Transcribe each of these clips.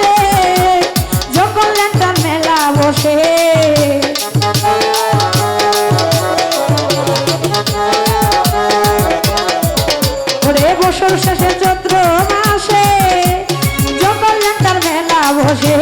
বসে যখন ল্যাংটার মেলা বসে। ওরে বছর শেষে চৈত্র মাসে যখন ল্যাংটার মেলা বসে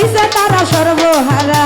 হইছে তারা সর্বহারা।